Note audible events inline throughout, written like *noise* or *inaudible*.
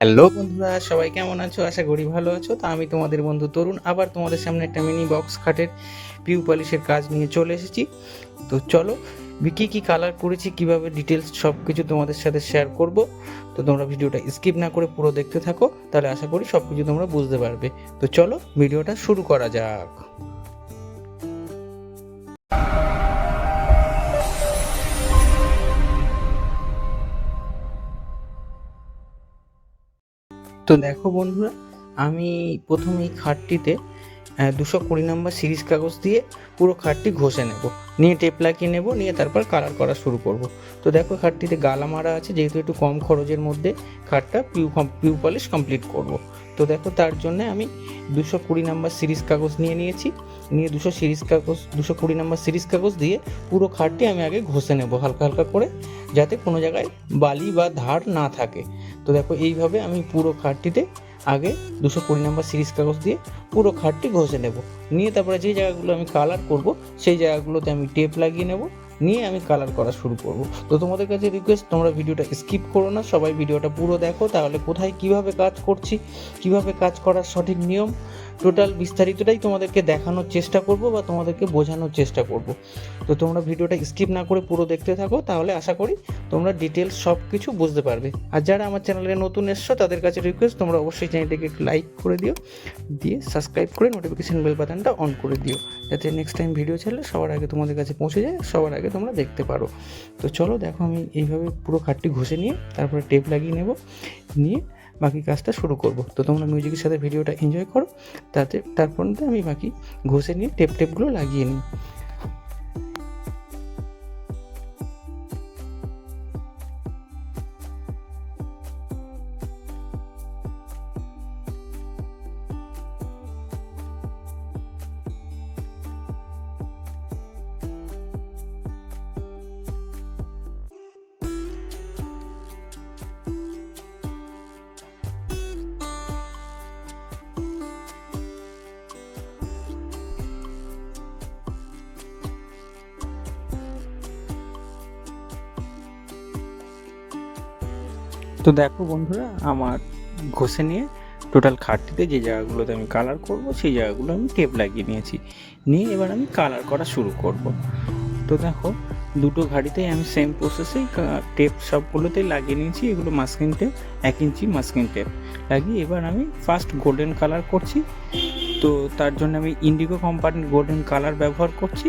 Hello. বন্ধুরা, সবাই কেমন আছো? আশা করি ভালো আছো। তা আমি তোমাদের বন্ধু তরুণ, আবার তোমাদের সামনে একটা মিনি বক্স খাটের পিউ পলিশের কাজ নিয়ে চলে এসেছি। তো চলো, কী কী কালার করেছি, কীভাবে ডিটেলস সব কিছু তোমাদের সাথে শেয়ার করব, তো তোমরা ভিডিওটা স্কিপ না করে পুরো দেখতে থাকো, তাহলে আশা করি সব কিছু তোমরা বুঝতে পারবে। তো চলো, ভিডিওটা শুরু করা যাক। তো দেখো বন্ধুরা, আমি প্রথমে এই খাটটিতে দুশো কুড়ি নম্বর সিরিজ কাগজ দিয়ে পুরো খাটটি ঘষে নেব। নিয়ে টেপ লাগিয়ে নেব, নিয়ে তারপর কালার করা শুরু করব। তো দেখো খাটটিতে গালা মারা আছে, যেহেতু একটু কম খরচের মধ্যে খাটটা পিউ পিউ পলিশ কমপ্লিট করব। তো দেখো তার জন্য আমি দুশো কুড়ি নম্বর সিরিজ কাগজ নিয়ে নিয়েছি। নিয়ে দুশো সিরিজ কাগজ, দুশো কুড়ি নম্বর সিরিজ কাগজ দিয়ে পুরো খাটটি আমি আগে ঘষে নেব হালকা হালকা করে, যাতে কোনো জায়গায় বালি বা ধার না থাকে। তো দেখো, এইভাবে আমি পুরো খাটটিতে আগে দুশো কুড়ি নম্বর সিরিজ কাগজ দিয়ে পুরো খাটটি ঘষে নেব। নিয়ে তারপরে যে জায়গাগুলো আমি কালার করব, সেই জায়গাগুলোতে আমি টেপ লাগিয়ে নেব। নিয়ে আমি কালার করা শুরু করব। তো তোমাদের কাছে রিকোয়েস্ট তোমরা ভিডিওটা স্কিপ করো না, সবাই ভিডিওটা পুরো দেখো, তাহলে কোথায় কীভাবে কাজ করছি, কীভাবে কাজ করার সঠিক নিয়ম টোটাল বিস্তারিতটাই তোমাদেরকে দেখানোর চেষ্টা করব বা তোমাদেরকে বোঝানোর চেষ্টা করব। তো তোমরা ভিডিওটা স্কিপ না করে পুরো দেখতে থাকো, তাহলে আশা করি তোমরা ডিটেলস সব কিছু বুঝতে পারবে। আর যারা আমার চ্যানেলে নতুন এসছো, তাদের কাছে রিকোয়েস্ট তোমরা অবশ্যই চ্যানেলটিকে একটু লাইক করে দিও, দিয়ে সাবস্ক্রাইব করে নোটিফিকেশন বেল বাটনটা অন করে দিও, যাতে নেক্সট টাইম ভিডিও ছাড়লে সবার আগে তোমাদের কাছে পৌঁছে যায়, সবার আগে তোমরা দেখতে পারো। তো চলো দেখো আমি এইভাবে পুরো খাটটি ঘষে নিয়ে, তারপরে টেপ লাগিয়ে নেব, নিয়ে বাকি কাজটা শুরু করব। তো তোমরা মিউজিকের সাথে ভিডিওটা এনজয় করো, তাতে তারপর আমি বাকি ঘষে নিয়ে টেপ টেপগুলো লাগিয়ে নিই। তো দেখো বন্ধুরা, আমার ঘষে নিয়ে টোটাল খাটটিতে যে জায়গাগুলোতে আমি কালার করব, সেই জায়গাগুলো আমি টেপ লাগিয়ে নিয়েছি। নিয়ে এবার আমি কালার করা শুরু করব। তো দেখো, দুটো ঘাড়িতেই আমি সেম প্রসেসেই টেপ সবগুলোতেই লাগিয়ে নিয়েছি। এগুলো মাস্কিং টেপ এক ইঞ্চি মাস্কিং টেপ লাগিয়ে এবার আমি ফার্স্ট গোল্ডেন কালার করছি। তো তার জন্য আমি ইন্ডিগো কোম্পানির গোল্ডেন কালার ব্যবহার করছি।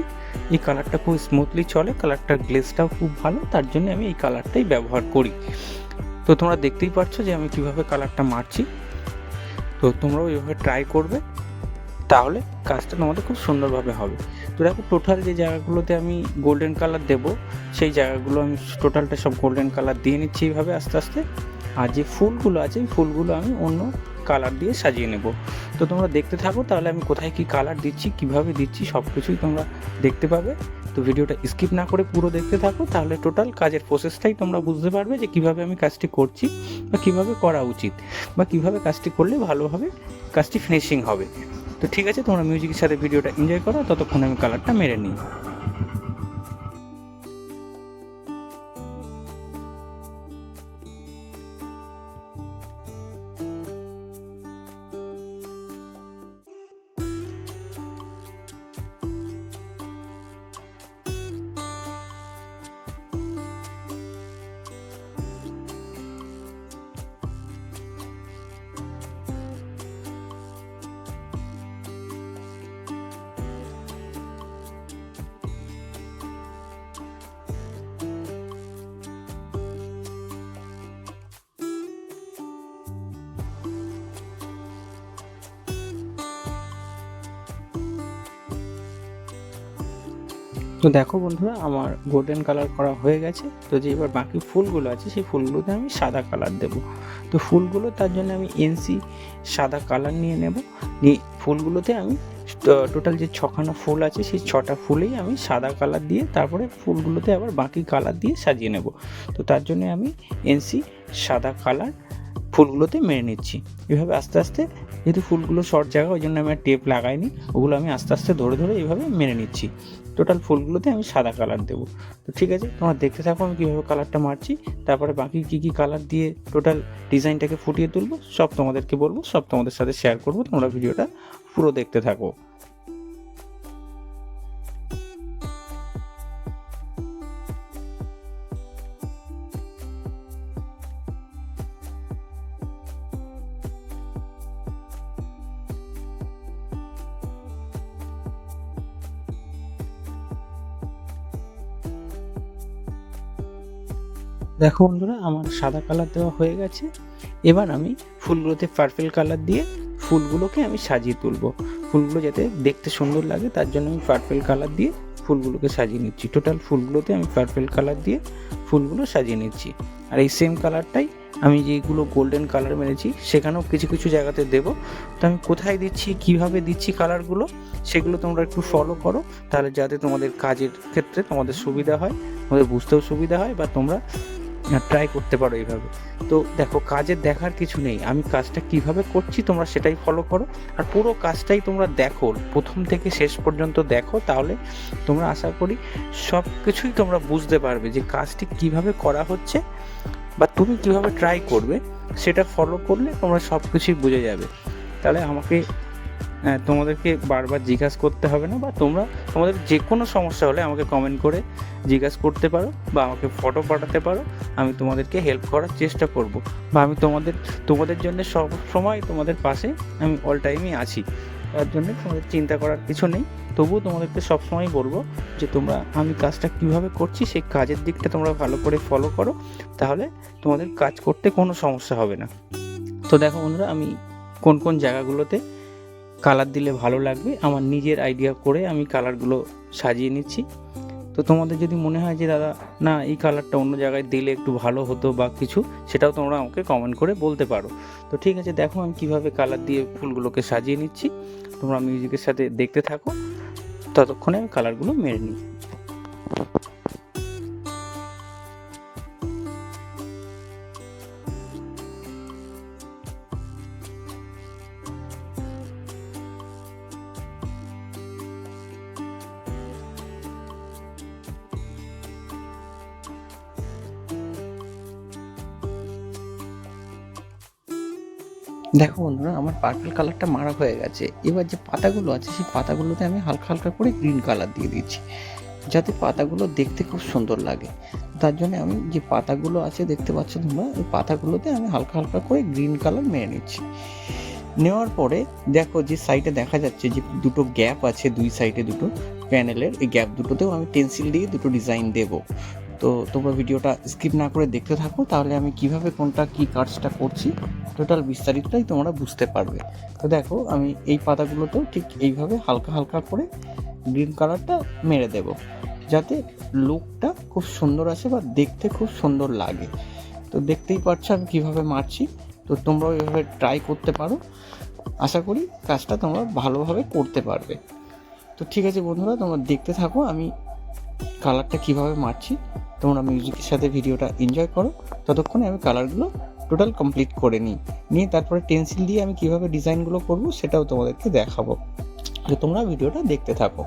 এই কালারটা খুব স্মুথলি চলে কালারটার গ্লেসটাও খুব ভালো, তার জন্য আমি এই কালারটাই ব্যবহার করি। তো তোমরা দেখতেই পাচ্ছ যে আমি কীভাবে কালারটা মারছি। তো তোমরাও এইভাবে ট্রাই করবে, তাহলে কাজটা তোমাদের খুব সুন্দরভাবে হবে। তো দেখো টোটাল যে জায়গাগুলোতে আমি গোল্ডেন কালার দেব, সেই জায়গাগুলো আমি টোটালটা সব গোল্ডেন কালার দিয়ে নিচ্ছি এইভাবে আস্তে আস্তে। আর যে ফুলগুলো আছে ফুলগুলো আমি অন্য কালার দিয়ে সাজিয়ে নেব। তো তোমরা দেখতে থাকো, তাহলে আমি কোথায় কি কালার দিচ্ছি, কীভাবে দিচ্ছি সব কিছুই তোমরা দেখতে পাবে। তো ভিডিওটা স্কিপ না করে পুরো দেখতে থাকো, তাহলে টোটাল কাজের প্রসেসটাই তোমরা বুঝতে পারবে যে কীভাবে আমি কাজটি করছি বা কীভাবে করা উচিত বা কীভাবে কাজটি করলে ভালোভাবে কাজটি ফিনিশিং হবে। তো ঠিক আছে, তোমরা মিউজিকের সাথে ভিডিওটা এনজয় করো, ততক্ষণ আমি কালারটা মেরে নিই। তো দেখো বন্ধুরা, আমার গোল্ডেন কালার করা হয়ে গেছে। তো যে এবার বাকি ফুলগুলো আছে, সেই ফুলগুলোতে আমি সাদা কালার দেব। তো ফুলগুলো তার জন্য আমি এনসি সাদা কালার নিয়ে নেব। নিয়ে ফুলগুলোতে আমি টোটাল যে ছখানা ফুল আছে, সেই ছটা ফুলেই আমি সাদা কালার দিয়ে তারপরে ফুলগুলোতে আবার বাকি কালার দিয়ে সাজিয়ে নেব। তো তার জন্য আমি এনসি সাদা কালার ফুলগুলোতে মেরে নিচ্ছি। এভাবে আস্তে আস্তে, যেহেতু ফুলগুলো শর্ট জায়গা, ওই জন্য আমি আর টেপ লাগাইনি, ওগুলো আমি আস্তে আস্তে ধরে ধরে এইভাবে মেরে নিচ্ছি। টোটাল ফুলগুলোতে আমি সাদা কালার দেবো। তো ঠিক আছে, তোমার দেখতে থাকো আমি কীভাবে কালারটা মারছি। তারপরে বাকি কী কী কালার দিয়ে টোটাল ডিজাইনটাকে ফুটিয়ে তুলবো, সব তোমাদেরকে বলব, সব তোমাদের সাথে শেয়ার করব, তোমরা ভিডিওটা পুরো দেখতে থাকো। দেখো বন্ধুরা, আমার সাদা কালার দেওয়া হয়ে গেছে। এবার আমি ফুলগুলোতে পার্পেল কালার দিয়ে ফুলগুলোকে আমি সাজিয়ে তুলবো। ফুলগুলো যাতে দেখতে সুন্দর লাগে, তার জন্য আমি পার্পেল কালার দিয়ে ফুলগুলোকে সাজিয়ে নিচ্ছি। টোটাল ফুলগুলোতে আমি পার্পেল কালার দিয়ে ফুলগুলো সাজিয়ে নিচ্ছি। আর এই সেম কালারটাই আমি যেগুলো গোল্ডেন কালার মেরেছি, সেখানেও কিছু কিছু জায়গাতে দেবো। তো আমি কোথায় দিচ্ছি, কীভাবে দিচ্ছি কালারগুলো সেগুলো তোমরা একটু ফলো করো। তাহলে যাতে তোমাদের কাজের ক্ষেত্রে তোমাদের সুবিধা হয়, তোমাদের বুঝতেও সুবিধা হয়, বা তোমরা ট্রাই করতে পারো এইভাবে। তো দেখো কাজের দেখার কিছু নেই। আমি কাজটা কীভাবে করছি তোমরা সেটাই ফলো করো। আর পুরো কাজটাই তোমরা দেখো। প্রথম থেকে শেষ পর্যন্ত দেখো, তাহলে তোমরা আশা করি সব কিছুই তোমরা বুঝতে পারবে যে কাজটি কীভাবে করা হচ্ছে বা তুমি কীভাবে ট্রাই করবে, সেটা ফলো করলে তোমরা সব কিছুই বুঝে যাবে। তাহলে আমাকে তোমাদেরকে বারবার জিজ্ঞাসা করতে হবে না, বা তোমরা তোমাদের যে কোনো সমস্যা হলে আমাকে কমেন্ট করে জিজ্ঞাসা করতে পারো, বা আমাকে ফটো পাঠাতে পারো, আমি তোমাদেরকে হেল্প করার চেষ্টা করব। বা আমি তোমাদের তোমাদের জন্য সব সময় তোমাদের পাশে আমি অল টাইমই আছি। তার জন্য তোমাদের চিন্তা করার কিছু নেই, তবুও তোমাদেরকে সবসময় বলব যে তোমরা আমি কাজটা কীভাবে করছি, সেই কাজের দিকটা তোমরা ভালো করে ফলো করো, তাহলে তোমাদের কাজ করতে কোনো সমস্যা হবে না। তো দেখো বন্ধুরা, আমি কোন কোন জায়গাগুলোতে কালার দিলে ভালো লাগবে। আমার নিজের আইডিয়া করে আমি কালারগুলো সাজিয়ে নিচ্ছি। তো তোমাদের যদি মনে হয় যে, দাদা, না, এই কালারটা অন্য জায়গায় দিলে একটু ভালো হতো বা কিছু, সেটাও তোমরা আমাকে কমেন্ট করে বলতে পারো। তো ঠিক আছে, দেখো আমি কীভাবে কালার দিয়ে ফুলগুলোকে সাজিয়ে নিচ্ছি। তোমরা মিউজিকের সাথে দেখতে থাকো। ততক্ষণে আমি কালারগুলো মেরে নিই। দেখো বন্ধুরা, আমার পার্পল কালারটা মারা হয়ে গেছে। এবার যে পাতাগুলো আছে, সেই পাতাগুলোতে আমি হালকা হালকা করে গ্রিন কালার দিয়ে দিচ্ছি, যাতে পাতাগুলো দেখতে খুব সুন্দর লাগে। তার জন্য আমি যে পাতাগুলো আছে, দেখতে পাচ্ছ তোমরা ওই পাতাগুলোতে আমি হালকা হালকা করে গ্রিন কালার মেরে নিচ্ছি। নেওয়ার পরে দেখো যে সাইডে দেখা যাচ্ছে যে দুটো গ্যাপ আছে, দুই সাইডে দুটো প্যানেলের এই গ্যাপ দুটোতেও আমি পেন্সিল দিয়ে দুটো ডিজাইন দেবো। তো তোমরা ভিডিওটা স্কিপ না করে দেখতে থাকো, তাহলে আমি কীভাবে কোনটা, কি কাজটা করছি টোটাল বিস্তারিতটাই তোমরা বুঝতে পারবে। তো দেখো, আমি এই পাতাগুলোতেও ঠিক এইভাবে হালকা হালকা করে গ্রিন কালারটা মেরে দেব, যাতে লুকটা খুব সুন্দর আসে বা দেখতে খুব সুন্দর লাগে। তো দেখতেই পাচ্ছ আমি কীভাবে মারছি, তো তোমরাও এভাবে ট্রাই করতে পারো। আশা করি কাজটা তোমরা ভালোভাবে করতে পারবে। তো ঠিক আছে বন্ধুরা, তোমরা দেখতে থাকো, আমি কালারটা কীভাবে মারছি, তোমরা মিউজিকের সাথে ভিডিওটা এনজয় করো, ততক্ষণে আমি কালারগুলো টোটাল কমপ্লিট করে নিই। নিয়ে তারপরে পেন্সিল দিয়ে আমি কীভাবে ডিজাইনগুলো করব সেটাও তোমাদেরকে দেখাবো। তো তোমরা ভিডিওটা দেখতে থাকো।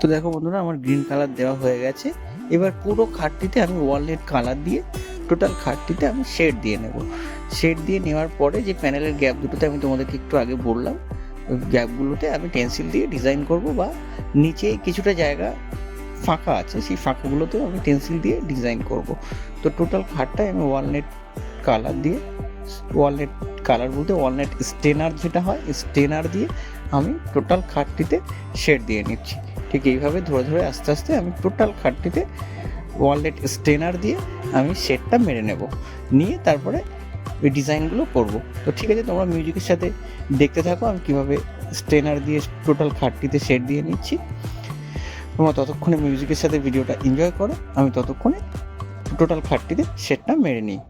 তো দেখো বন্ধুরা, আমার গ্রিন কালার দেওয়া হয়ে গেছে। এবার পুরো খাটটিতে আমি ওয়ালনেট কালার দিয়ে টোটাল খাটটিতে আমি শেড দিয়ে নেব। শেড দিয়ে নেওয়ার পরে যে প্যানেলের গ্যাপ দুটোতে আমি তোমাদেরকে একটু আগে বললাম গ্যাপগুলোতে আমি পেন্সিল দিয়ে ডিজাইন করব বা নিচে কিছুটা জায়গা ফাঁকা আছে, সেই ফাঁকাগুলোতেও আমি পেন্সিল দিয়ে ডিজাইন করব। তো টোটাল খাটটায় আমি ওয়ালনেট কালার দিয়ে ওয়ালনেট কালার বলতে ওয়ালনেট স্টেনার যেটা হয় স্টেনার দিয়ে আমি টোটাল খাটটিতে শেড দিয়ে নিচ্ছি। ঠিক এইভাবে ধরে ধরে আস্তে আস্তে আমি টোটাল খাটটিতে ওয়ালেট স্টেনার দিয়ে আমি শেডটা মেরে নেব। নিয়ে তারপরে ওই ডিজাইনগুলো করব। তো ঠিক আছে, তোমরা মিউজিকের সাথে দেখতে থাকো, আমি কীভাবে স্টেনার দিয়ে টোটাল খাটটিতে শেড দিয়ে নিচ্ছি। তোমরা ততক্ষণে মিউজিকের সাথে ভিডিওটা এনজয় করো, আমি ততক্ষণে টোটাল খাটটিতে সেটটা মেরে নিই।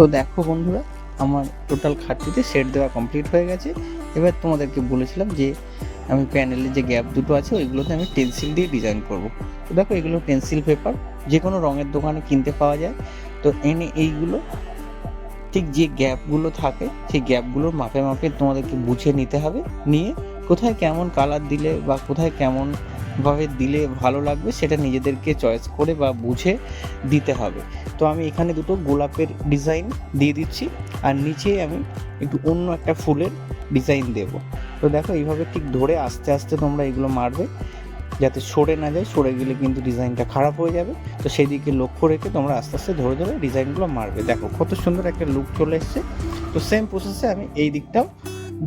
তো দেখো বন্ধুরা, আমার টোটাল খাটটিতে সেট দেওয়া কমপ্লিট হয়ে গেছে। এবার তোমাদেরকে বলেছিলাম যে, আমি প্যানেলের যে গ্যাপ দুটো আছে, ওইগুলোতে আমি পেন্সিল দিয়ে ডিজাইন করব। তো দেখো, এগুলো পেন্সিল পেপার যে কোনো রঙের দোকানে কিনতে পাওয়া যায়। তো এনে এইগুলো, ঠিক যে গ্যাপগুলো থাকে, সেই গ্যাপগুলোর মাপে মাপে তোমাদেরকে বুঝে নিতে হবে। নিয়ে কোথায় কেমন কালার দিলে বা কোথায় কেমন ভাবে দিলে ভালো লাগবে, সেটা নিজেদেরকে চয়েস করে বা বুঝে দিতে হবে। তো আমি এখানে দুটো গোলাপের ডিজাইন দিয়ে দিচ্ছি, আর নিচে আমি একটু অন্য একটা ফুলের ডিজাইন দেব। তো দেখো এইভাবে ঠিক ধরে আস্তে আস্তে তোমরা এগুলো মারবে, যাতে সরে না যায়, সরে গেলে কিন্তু ডিজাইনটা খারাপ হয়ে যাবে। তো সেই দিকে লক্ষ্য রেখে তোমরা আস্তে আস্তে ধরে ধরে ডিজাইনগুলো মারবে। দেখো কত সুন্দর একটা লুক চলে এসছে। তো সেম প্রসেসে আমি এই দিকটাও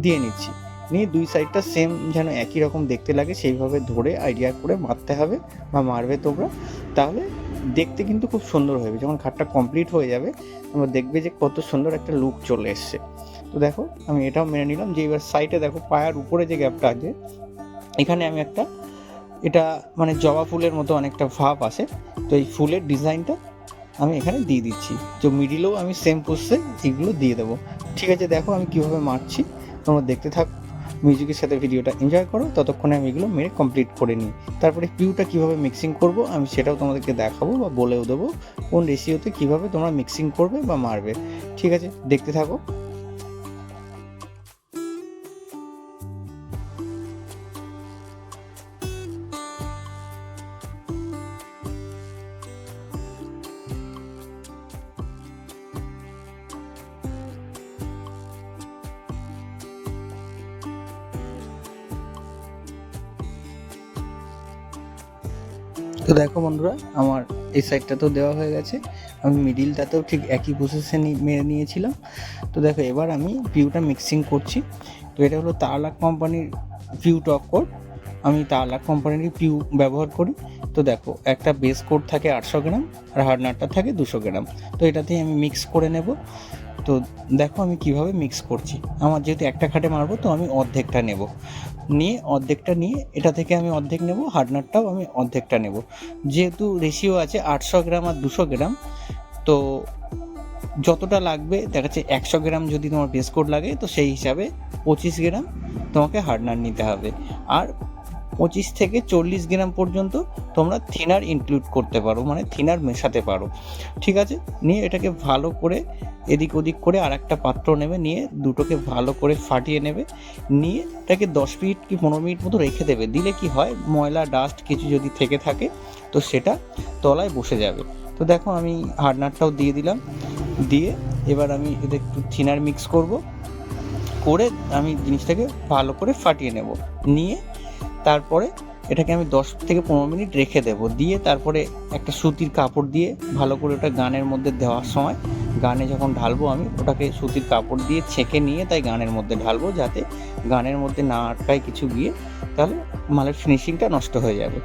দিয়ে নিচ্ছি। নিয়ে দুই সাইডটা সেম যেন একই রকম দেখতে লাগে, সেইভাবে ধরে আইডিয়া করে মারতে হবে বা মারবে তোমরা। তাহলে দেখতে কিন্তু খুব সুন্দর হবে যখন খাটটা কমপ্লিট হয়ে যাবে, তোমরা দেখবে যে কত সুন্দর একটা লুক চলে এসছে। তো দেখো, আমি এটাও মেনে নিলাম যে এবার সাইডে দেখো, পায়ার উপরে যে গ্যাপটা আছে, এখানে আমি একটা, এটা মানে জবা ফুলের মতো অনেকটা ভাব আসে তো এই ফুলের ডিজাইনটা আমি এখানে দিয়ে দিচ্ছি। তো মিডিলেও আমি সেম পোস্টে এগুলো দিয়ে দেবো। ঠিক আছে, দেখো আমি কীভাবে মারছি। তোমরা দেখতে থাকো মিউজিকের সাথে ভিডিওটা এনজয় করো, ততক্ষণে আমি এগুলো মেরে কমপ্লিট করে নিই। তারপরে পিউটা কীভাবে মিক্সিং করব, আমি সেটাও তোমাদেরকে দেখাবো বা বলেও দেবো কোন রেশিওতে কীভাবে তোমরা মিক্সিং করবে বা মারবে। ঠিক আছে, দেখতে থাকো। তো দেখো বন্ধুরা, আমার এই সাইডটাতেও দেওয়া হয়ে গেছে। আমি মিডিলটাতেও ঠিক একই প্রসেসে মেরে নিয়েছিলাম। তো দেখো, এবার আমি পিউটা মিক্সিং করছি। তো এটা হলো তারলাক কোম্পানির পিউ টক কোড আমি তারলাক কোম্পানির পিউ ব্যবহার করি। তো দেখো, একটা বেস কোড থাকে আটশো গ্রাম আর হার্ডনারটা থাকে দুশো গ্রাম। তো এটাতেই আমি মিক্স করে নেব। তো দেখো আমি কীভাবে মিক্স করছি। আমার যেহেতু একটা খাটে মারবো, তো আমি অর্ধেকটা নেব। নিয়ে অর্ধেকটা নিয়ে এটা থেকে আমি অর্ধেক নেব হার্ডনারটাও আমি অর্ধেকটা নেব। যেহেতু রেশিও আছে আটশো গ্রাম আর দুশো গ্রাম, তো যতটা লাগবে দেখা যাচ্ছে একশো গ্রাম যদি তোমার বিস্কুট লাগে, তো সেই হিসাবে পঁচিশ গ্রাম তোমাকে হার্ডনার নিতে হবে। আর পঁচিশ থেকে চল্লিশ গ্রাম পর্যন্ত তোমরা থিনার ইনক্লুড করতে পারো মানে থিনার মেশাতে পারো। ঠিক আছে? নিয়ে এটাকে ভালো করে এদিক ওদিক করে আর একটা পাত্র নেবে, নিয়ে দুটোকে ভালো করে ফাটিয়ে নেবে। নিয়ে এটাকে দশ মিনিট কি পনেরো মিনিট মতো রেখে দেবে। দিলে কি হয়, ময়লা ডাস্ট কিছু যদি থেকে থাকে, তো সেটা তলায় বসে যাবে। তো দেখো আমি হার্ডনারটাও দিয়ে দিলাম। দিয়ে এবার আমি এতে একটু থিনার মিক্স করব। করে আমি জিনিসটাকে ভালো করে ফাটিয়ে নেব। নিয়ে তারপরে এটাকে আমি দশ থেকে পনেরো মিনিট রেখে দেব। দিয়ে তারপরে একটা সুতির কাপড় দিয়ে ভালো করে ওটা গানের মধ্যে দেওয়ার সময় গানে যখন ঢালবো আমি, ওটাকে সুতির কাপড় দিয়ে ছেঁকে নিয়ে তাই গানের মধ্যে ঢালবো যাতে গানের মধ্যে না আটকায় কিছু গিয়ে তাহলে মালের ফিনিশিংটা নষ্ট হয়ে যাবে।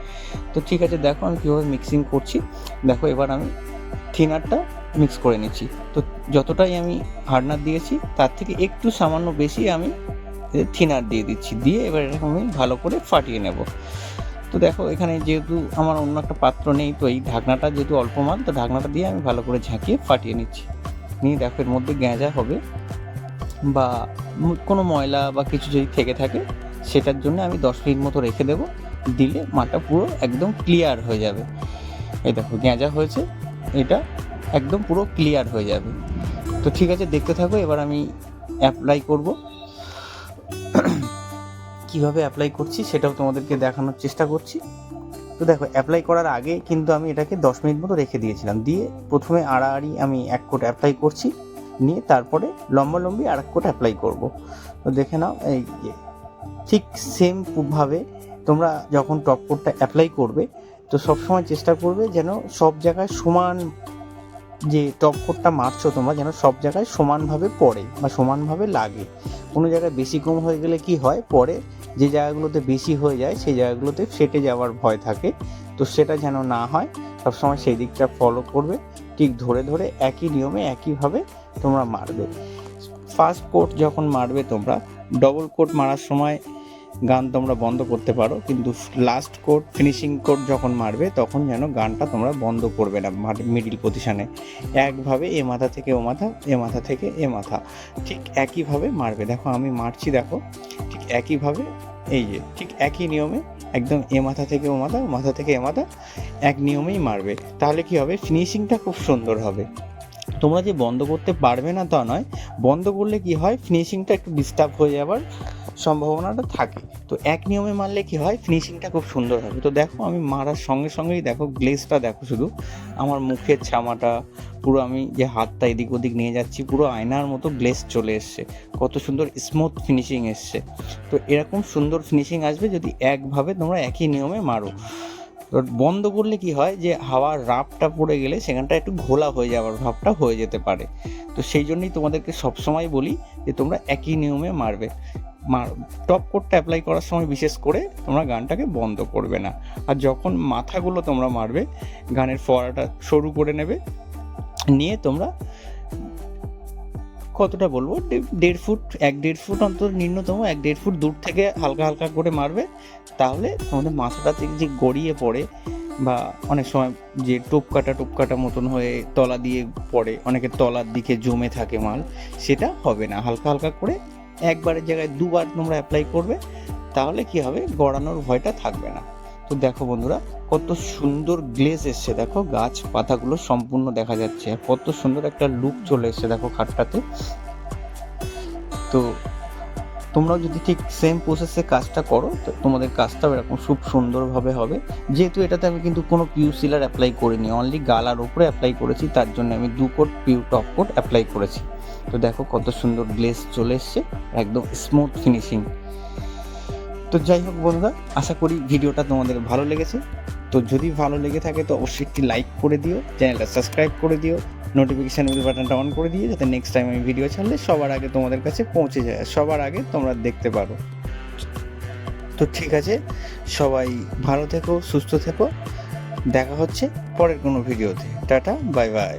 তো ঠিক আছে, দেখো আমি কীভাবে মিক্সিং করছি। দেখো এবার আমি থিনারটা মিক্স করে নিচ্ছি। তো যতটাই আমি হার্ডনার দিয়েছি, তার থেকে একটু সামান্য বেশি আমি থিনার দিয়ে দিচ্ছি। দিয়ে এবার এরকম আমি ভালো করে ফাটিয়ে নেব। তো দেখো, এখানে যেহেতু আমার অন্য একটা পাত্র নেই, তো এই ঢাকনাটা যেহেতু অল্প মাল, তো ঢাকনাটা দিয়ে আমি ভালো করে ঝাঁকিয়ে ফাটিয়ে নিচ্ছি। নিয়ে দেখো, এর মধ্যে গ্যাঁজা হবে বা কোনো ময়লা বা কিছু যদি থেকে থাকে, সেটার জন্য আমি দশ মিনিট মতো রেখে দেবো। দিলে মাটা পুরো একদম ক্লিয়ার হয়ে যাবে। এই দেখো, গ্যাঁজা হয়েছে। এটা একদম পুরো ক্লিয়ার হয়ে যাবে। তো ঠিক আছে, দেখতে থাকো। এবার আমি অ্যাপ্লাই করব। *clears throat* কীভাবে অ্যাপ্লাই করছি সেটাও তোমাদেরকে দেখানোর চেষ্টা করছি। তো দেখো অ্যাপ্লাই করার আগে কিন্তু আমি এটাকে দশ মিনিট মতো রেখে দিয়েছিলাম। দিয়ে প্রথমে আড়াআড়ি আমি এক কোট অ্যাপ্লাই করছি। নিয়ে তারপরে লম্বা লম্বি আর এক কোট অ্যাপ্লাই করব। তো দেখে নাও, এই ঠিক সেম ভাবে তোমরা যখন টপ কোটটা অ্যাপ্লাই করবে, তো সবসময় চেষ্টা করবে যেন সব জায়গায় সমান যে টপ কোটটা মারছো তোমরা যেন সব জায়গায় সমানভাবে পড়ে বা সমানভাবে লাগে। কোনো জায়গায় বেশি কম হয়ে গেলে কি হয়? পরে যে জায়গাগুলোতে বেশি হয়ে যায়, সেই জায়গাগুলোতে ফেটে যাওয়ার ভয় থাকে। তো সেটা যেন না হয়, সবসময় সেই দিকটা ফলো করবে। ঠিক ধরে ধরে একই নিয়মে একইভাবে তোমরা মারবে। ফার্স্ট কোট যখন মারবে তোমরা ডবল কোট মারার সময় গান তোমরা বন্ধ করতে পারো, কিন্তু লাস্ট কোট ফিনিশিং কোট যখন মারবে, তখন যেন গানটা তোমরা বন্ধ করবে না মিডিল পজিশনে একভাবে এ মাথা থেকে ও মাথা, এ মাথা থেকে এ মাথা, ঠিক একইভাবে মারবে। দেখো আমি মারছি, দেখো, ঠিক একইভাবে, এই যে, ঠিক একই নিয়মে, একদম এ মাথা থেকে ও মাথা মাথা থেকে এ মাথা, এক নিয়মেই মারবে। তাহলে কি হবে? ফিনিশিংটা খুব সুন্দর হবে। তোমরা যে বন্ধ করতে পারবে না তা নয়, বন্ধ করলে কি হয়? ফিনিশিংটা একটু ডিস্টার্ব হয়ে যাওয়ার সম্ভাবনাটা থাকে। তো এক নিয়মে মারলে কি হয়? ফিনিশিংটা খুব সুন্দর হবে। তো দেখো, আমি মারার সঙ্গে সঙ্গেই দেখো গ্লেজটা দেখো শুধু। আমার মুখের ছামাটা, পুরো আমি যে হাতটা এদিক ওদিক নিয়ে যাচ্ছি, পুরো আয়নার মতো গ্লেজ চলে এসছে। কত সুন্দর স্মুথ ফিনিশিং এসছে। তো এরকম সুন্দর ফিনিশিং আসবে যদি একভাবে তোমরা একই নিয়মে মারো। বন্ধ করলে কি হয় যে হাওয়ার রাপটা পড়ে গেলে সেখানটা একটু ঘোলা হয়ে যাওয়ার ভাবটা হয়ে যেতে পারে। তো সেই জন্যই তোমাদেরকে সবসময় বলি যে তোমরা একই নিয়মে মারবে। মার টপ কোটটা অ্যাপ্লাই করার সময় বিশেষ করে তোমরা গানটাকে বন্ধ করবে না। আর যখন মাথাগুলো তোমরা মারবে, গানের ফোয়ারাটা সরু করে নেবে, নিয়ে তোমরা কতটা বলব? দেড় ফুট, এক দেড় ফুট অন্তত ন্যূনতম এক দেড় ফুট দূর থেকে হালকা হালকা করে মারবে। তাহলে তোমাদের মাথাটা থেকে যে গড়িয়ে পড়ে বা অনেক সময় যে টোপকাটা টোপকাটা মতন হয়ে তলা দিয়ে পড়ে, অনেকে তলার দিকে জমে থাকে মাল, সেটা হবে না। হালকা হালকা করে একবারের জায়গায় দুবার তোমরা অ্যাপ্লাই করবে, তাহলে কি হবে? গড়ানোর ভয়টা থাকবে না। তো দেখো বন্ধুরা, কত সুন্দর গ্লেজ এসছে। দেখো, গাছ পাতাগুলো সম্পূর্ণ দেখা যাচ্ছে। কত সুন্দর একটা লুক চলে এসছে দেখো খাটটাতে। তো তোমরাও যদি ঠিক সেম প্রসেসে কাজটা করো, তো তোমাদের কাজটাও এরকম খুব সুন্দরভাবে হবে। যেহেতু এটাতে আমি কিন্তু কোনো পিউ সিলার অ্যাপ্লাই করিনি অনলি গালার ওপরে অ্যাপ্লাই করেছি, তার জন্য আমি দু coat Piu top coat apply করেছি। তো দেখো কত সুন্দর গ্লেজ চলে এসছে, একদম স্মুথ ফিনিশিং তো যাই হোক বন্ধুরা, আশা করি ভিডিওটা তোমাদের ভালো লেগেছে। তো যদি ভালো লেগে থাকে তো অবশ্যই একটি লাইক করে দিও, চ্যানেলটা সাবস্ক্রাইব করে দিও নোটিফিকেশান বেল বাটনটা অন করে দিয়ে যাতে নেক্সট টাইম আমি ভিডিও ছাড়লে সবার আগে তোমাদের কাছে পৌঁছে যায়, সবার আগে তোমরা দেখতে পারো। তো ঠিক আছে, সবাই ভালো থেকো, সুস্থ থেকো, দেখা হচ্ছে পরের কোনো ভিডিওতে। Tata bye bye